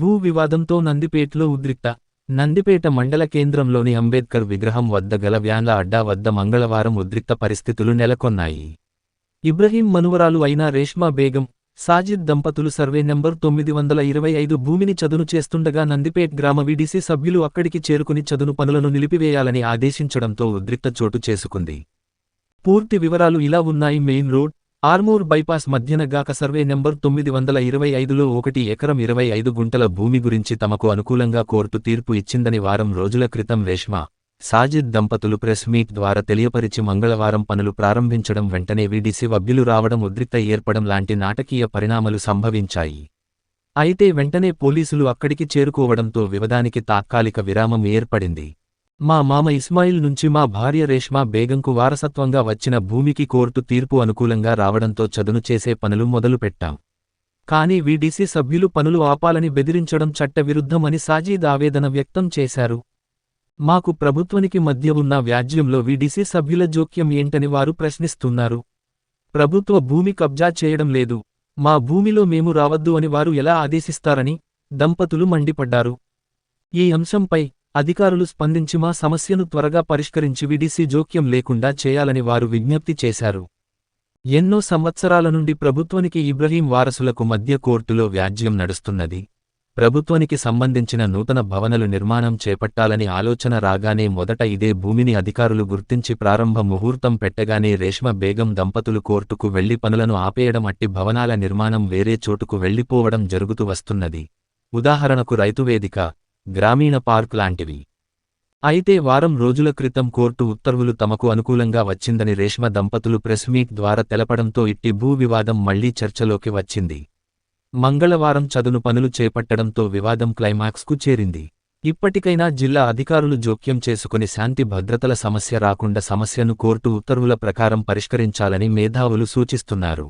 భూ వివాదంతో నందిపేటలో ఉద్రిక్త. నందిపేట మండల కేంద్రంలోని అంబేద్కర్ విగ్రహం వద్ద గల వ్యాన్ల అడ్డా వద్ద మంగళవారం ఉద్రిక్త పరిస్థితులు నెలకొన్నాయి. ఇబ్రహీం మనువరాలు అయిన రేష్మా బేగం సాజిద్ దంపతులు సర్వే నెంబర్ తొమ్మిది వందల ఇరవై ఐదు భూమిని చదును చేస్తుండగా నందిపేట్ గ్రామ వీడీసీ సభ్యులు అక్కడికి చేరుకుని చదును పనులను నిలిపివేయాలని ఆదేశించడంతో ఉద్రిక్త చోటు చేసుకుంది. పూర్తి వివరాలు ఇలా ఉన్నాయి. మెయిన్ రోడ్ ఆర్మూర్ బైపాస్ మధ్యన గాక సర్వే నెంబర్ తొమ్మిది వందల ఇరవై ఐదులో ఒకటి ఎకరం ఇరవై ఐదు గుంటల భూమి గురించి తమకు అనుకూలంగా కోర్టు తీర్పు ఇచ్చిందని వారం రోజుల క్రితం రేష్మా సాజిద్ దంపతులు ప్రెస్ మీట్ ద్వారా తెలియపరిచి మంగళవారం పనులు ప్రారంభించడం వెంటనే వీడీసీ వభ్యులు రావడం ఉద్రిక్త ఏర్పడం లాంటి నాటకీయ పరిణామాలు సంభవించాయి. అయితే వెంటనే పోలీసులు అక్కడికి చేరుకోవడంతో వివదానికి తాత్కాలిక విరామం ఏర్పడింది. మా మామ ఇస్మాయిల్ నుంచి మా భార్య రేష్మా బేగంకు వారసత్వంగా వచ్చిన భూమికి కోర్టు తీర్పు అనుకూలంగా రావడంతో చదును చేసే పనులు మొదలుపెట్టాం. కానీ వీడీసీ సభ్యులు పనులు ఆపాలని బెదిరించడం చట్టవిరుద్ధమని సాజీద్ ఆవేదన వ్యక్తం చేశారు. మాకు ప్రభుత్వానికి మధ్య ఉన్న వ్యాజ్యంలో వీడీసీ సభ్యుల జోక్యం ఏంటని వారు ప్రశ్నిస్తున్నారు. ప్రభుత్వ భూమి కబ్జా చేయడం లేదు. మా భూమిలో మేము రావద్దు అని వారు ఎలా ఆదేశిస్తారని దంపతులు మండిపడ్డారు. ఈ అంశంపై అధికారులు స్పందించి మా సమస్యను త్వరగా పరిష్కరించి విడిసి జోక్యం లేకుండా చేయాలని వారు విజ్ఞప్తి చేశారు. ఎన్నో సంవత్సరాల నుండి ప్రభుత్వానికి ఇబ్రహీం వారసులకు మధ్య కోర్టులో వ్యాజ్యం నడుస్తున్నది. ప్రభుత్వానికి సంబంధించిన నూతన భవనలు నిర్మాణం చేపట్టాలని ఆలోచన రాగానే మొదట ఇదే భూమిని అధికారులు గుర్తించి ప్రారంభ ముహూర్తం పెట్టగానే రేష్మ బేగం దంపతులు కోర్టుకు వెళ్ళి పనులను ఆపేయడం అట్టి భవనాల నిర్మాణం వేరే చోటుకు వెళ్ళిపోవడం జరుగుతూ వస్తున్నది. ఉదాహరణకు రైతువేదిక గ్రామీణ పార్క్ లాంటివి. అయితే వారం రోజుల క్రితం కోర్టు ఉత్తర్వులు తమకు అనుకూలంగా వచ్చిందని రేష్మ దంపతులు ప్రెస్ మీట్ ద్వారా తెలపడంతో ఇట్టి భూ వివాదం మళ్ళీ చర్చలోకి వచ్చింది. మంగళవారం చదును పనులు చేపట్టడంతో వివాదం క్లైమాక్స్కు చేరింది. ఇప్పటికైనా జిల్లా అధికారులు జోక్యం చేసుకుని శాంతి భద్రతల సమస్య రాకుండా సమస్యను కోర్టు ఉత్తర్వుల ప్రకారం పరిష్కరించాలని మేధావులు సూచిస్తున్నారు.